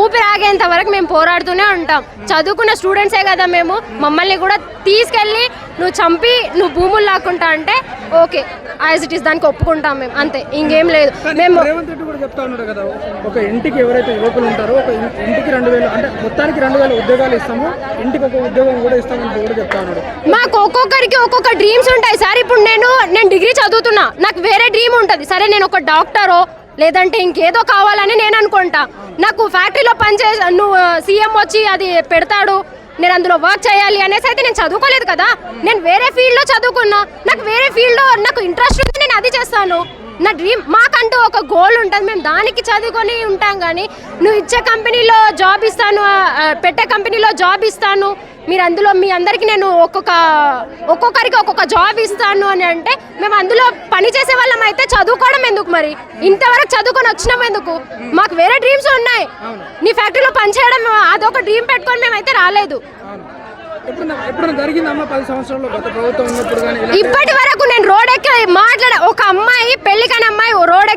ఊపిరి ఆగేంత వరకు మేము పోరాడుతూనే ఉంటాం. చదువుకున్న స్టూడెంట్సే కదా మేము. మమ్మల్ని కూడా తీసుకెళ్ళి నువ్వు చంపి నువ్వు భూములు లాక్కుంటా అంటే ఓకే యాజ్ ఇట్ ఈస్ దానికి ఒప్పుకుంటాం మేము. అంతే ఇంకేం లేదు. మేము రేవంత్ రెడ్డి కూడా చెప్తా ఉన్నాడు కదా ఒక ఇంటికి ఎవరైతే యువకులు ఉంటారో ఒక ఇంటికి రెండు వేలు అంటే మొత్తానికి రెండు వేల ఉద్యోగాలు ఇస్తాము ఇంటికి ఒక ఉద్యోగం కూడా ఇస్తామని కూడా చెప్తా ఉన్నాడు. మాకు ఒక్కొక్కరికి ఒక్కొక్క డ్రీమ్స్ ఉంటాయి. సార్ ఇప్పుడు నేను నేను డిగ్రీ చదువుతున్నా. నాకు వేరే డ్రీమ్ ఉంటుంది. సరే నేను ఒక డాక్టరో లేదంటే ఇంకేదో కావాలని నేను అనుకుంటా. నాకు ఫ్యాక్టరీలో పనిచే నువ్వు సీఎం వచ్చి అది పెడతాడు నేను అందులో వర్క్ చేయాలి అనేసి అయితే నేను చదువుకోలేదు కదా. నేను వేరే ఫీల్డ్లో చదువుకున్నా. నాకు వేరే ఫీల్డ్లో నాకు ఇంట్రెస్ట్ ఉంది నేను అది చేస్తాను. నా డ్రీమ్ మాకంటూ ఒక గోల్ ఉంటుంది. మేము దానికి చదువుకొని ఉంటాం కానీ నువ్వు ఇచ్చే కంపెనీలో జాబ్ ఇస్తాను పెట్టే కంపెనీలో జాబ్ ఇస్తాను. మీరు అందులో మీ అందరికి నేను ఒక్కొక్క ఒక్కొక్కరికి ఒక్కొక్క జాబ్ ఇస్తాను అని అంటే మేము అందులో పని చేసే వాళ్ళం అయితే చదువుకోవడం ఎందుకు మరి? ఇంతవరకు చదువుకొని వచ్చినాం ఎందుకు? మాకు వేరే డ్రీమ్స్ ఉన్నాయి. నీ ఫ్యాక్టరీలో పని చేయడం అదొక డ్రీమ్ పెట్టుకొని మేమైతే రాలేదు. ఇప్పటి వరకు నేను రోడ్ ఎక్కి మాట్లాడ ఒక అమ్మాయి పెళ్ళి కాని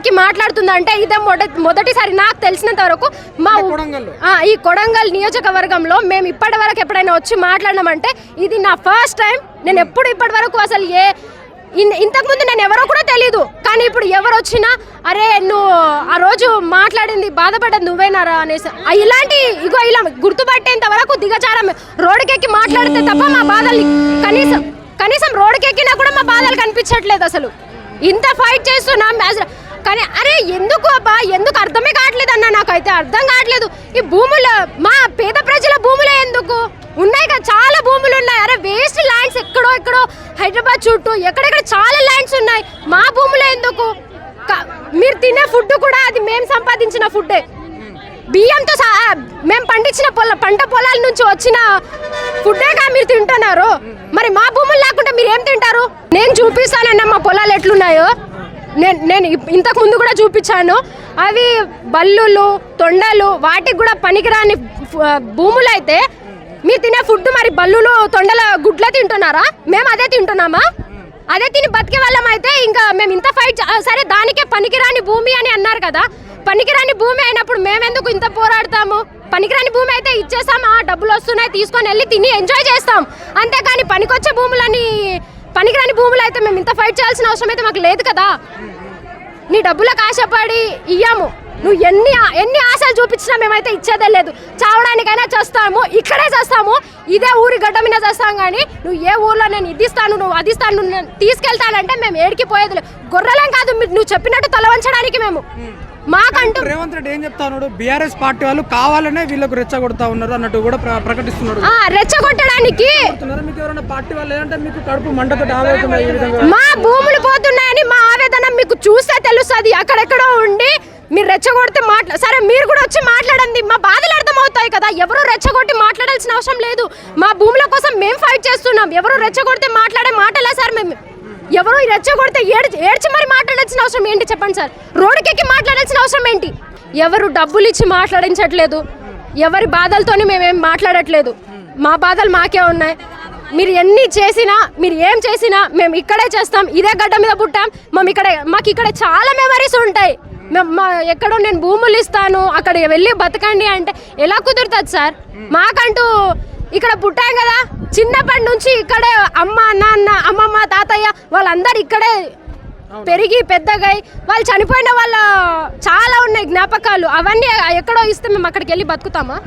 ఎక్కి మాట్లాడుతుందంటే ఇదే మొదటి మొదటిసారి నాకు తెలిసినంత వరకు మా ఈ కొడంగల్ నియోజకవర్గంలో మేము ఇప్పటి వరకు ఎప్పుడైనా వచ్చి మాట్లాడినామంటే ఇది నా ఫస్ట్ టైం. నేను ఎప్పుడు ఇప్పటి వరకు అసలు ఏ ఇంతకుముందు నేను ఎవరో కూడా తెలియదు కానీ ఇప్పుడు ఎవరు వచ్చినా అరే నువ్వు ఆ రోజు మాట్లాడింది బాధపడ్డది నువ్వేనారా అనేసి. ఇలాంటి ఇగో ఇలా గుర్తుపట్టేంత వరకు దిగజారం. రోడ్డుకెక్కి మాట్లాడితే తప్ప మా బాధలు కనీసం కనీసం రోడ్డుకెక్కినా కూడా మా బాధలు కనిపించట్లేదు అసలు. ఇంత ఫైట్ చేస్తున్నాం కానీ అరే ఎందుకు అబ్బా? ఎందుకు అర్థమే కావట్లేదు అన్న నాకైతే. అర్థం కావట్లేదు. ఈ భూములు మా పేద ప్రజల భూములే ఎందుకు? ఉన్నాయి కదా చాలా భూములు ఉన్నాయి. అరే వేస్ట్ ల్యాండ్స్ ఎక్కడో ఎక్కడో హైదరాబాద్ చుట్టూ ఎక్కడెక్కడ చాలా ల్యాండ్స్ ఉన్నాయి. మా భూములే ఎందుకు? మీరు తినే ఫుడ్ కూడా అది మేము సంపాదించిన ఫుడ్డే బియ్యంతో సహా మేము పండించిన పొల పంట పొలాల నుంచి వచ్చిన ఫుడ్డేగా మీరు తింటున్నారు. మరి మా భూములు లేకుండా మీరు ఏం తింటారు? నేను చూపిస్తానన్న మా పొలాలు ఎట్లున్నాయో. నేను నేను ఇంతకు ముందు కూడా చూపించాను. అవి బల్లులు తొండలు వాటికి కూడా పనికిరాని భూములు అయితే మీరు తినే ఫుడ్ మరి బల్లులు తొండల గుడ్ల తింటున్నారా? మేము అదే తింటున్నామా? అదే తిని బతికే వాళ్ళం అయితే ఇంకా మేము ఇంత ఫైట్ సరే దానికే పనికిరాని భూమి అని అన్నారు కదా. పనికిరాని భూమి అయినప్పుడు మేమెందుకు ఇంత పోరాడతాము? పనికిరాని భూమి అయితే ఇచ్చేస్తాం ఆ డబ్బులు వస్తున్నాయి తీసుకొని వెళ్ళి తిని ఎంజాయ్ చేస్తాం. అంతేకాని పనికొచ్చే భూములని పనికిరాని భూములు అయితే మేము ఇంత ఫైట్ చేయాల్సిన అవసరం అయితే మాకు లేదు కదా. నీ డబ్బులకు ఆశపడి ఇయ్యాము. నువ్వు ఎన్ని ఎన్ని ఆశలు చూపించినా మేమైతే ఇచ్చేదే లేదు. చావడానికైనా చేస్తాము ఇక్కడే చేస్తాము ఇదే ఊరి గడ్డ మీద చేస్తాం కానీ నువ్వు ఏ ఊర్లో నేను ఇదిస్తాను నువ్వు అదిస్తాను నువ్వు నేను తీసుకెళ్తానంటే మేము ఏడికి పోయేది లేదు. గొర్రెలం కాదు నువ్వు చెప్పినట్టు తల వంచడానికి మేము. మాకంటూ రేవంత్ రెడ్డి ఏం చెప్తా ఉన్నాడు? బీఆర్ఎస్ పార్టీ వాళ్ళు కావాలనే వీళ్ళకు రెచ్చగొడతా ఉన్నారు అన్నట్టు కూడా ప్ర- ప్రకటిస్తున్నాడు. ఆ, రెచ్చగొట్టడానికి? మీకు ఎవరైనా పార్టీ వాళ్ళు లేదంటే మీకు కడుపు మంటతో మా భూములు పోతున్నాయని మా ఆవేదన మీకు చూస్తే తెలుస్తుంది. అక్కడెక్కడో ఉండి మీరు రెచ్చగొడితే మాట్లా సరే మీరు కూడా వచ్చి మాట్లాడండి. మా బాధలు అర్థమవుతాయి కదా. ఎవరు రెచ్చగొట్టి మాట్లాడాల్సిన అవసరం లేదు. మా భూముల కోసం మేము ఫైట్ చేస్తున్నాం. ఎవరు రెచ్చగొడితే మాట్లాడే మాటలే సార్ మేము ఎవరు రెచ్చగొడితే ఏడ్చి ఏడ్చి మరి మాట్లాడాల్సిన అవసరం ఏంటి? చెప్పండి సార్. రోడ్డుకెక్కి మాట్లాడాల్సిన అవసరం ఏంటి? ఎవరు డబ్బులు ఇచ్చి మాట్లాడించట్లేదు. ఎవరి బాధలతోని మేమేం మాట్లాడట్లేదు. మా బాధలు మాకే ఉన్నాయి. మీరు ఎన్ని చేసినా మీరు ఏం చేసినా మేము ఇక్కడే చేస్తాం. ఇదే గడ్డ మీద పుట్టాం. మేము ఇక్కడ మాకు ఇక్కడ చాలా మెమరీస్ ఉంటాయి. మేము మా ఎక్కడో నేను భూములు ఇస్తాను. అక్కడ వెళ్ళి బతకండి అంటే ఎలా కుదురుతుంది సార్? మాకంటూ ఇక్కడ పుట్టాం కదా. చిన్నప్పటి నుంచి ఇక్కడే అమ్మ నాన్న అమ్మమ్మ తాతయ్య వాళ్ళందరూ ఇక్కడే పెరిగి పెద్దగా అయి వాళ్ళు చనిపోయిన వాళ్ళ చాలా ఉన్నాయి జ్ఞాపకాలు. అవన్నీ ఎక్కడో ఇస్తే మేము అక్కడికి వెళ్ళి బతుకుతామా?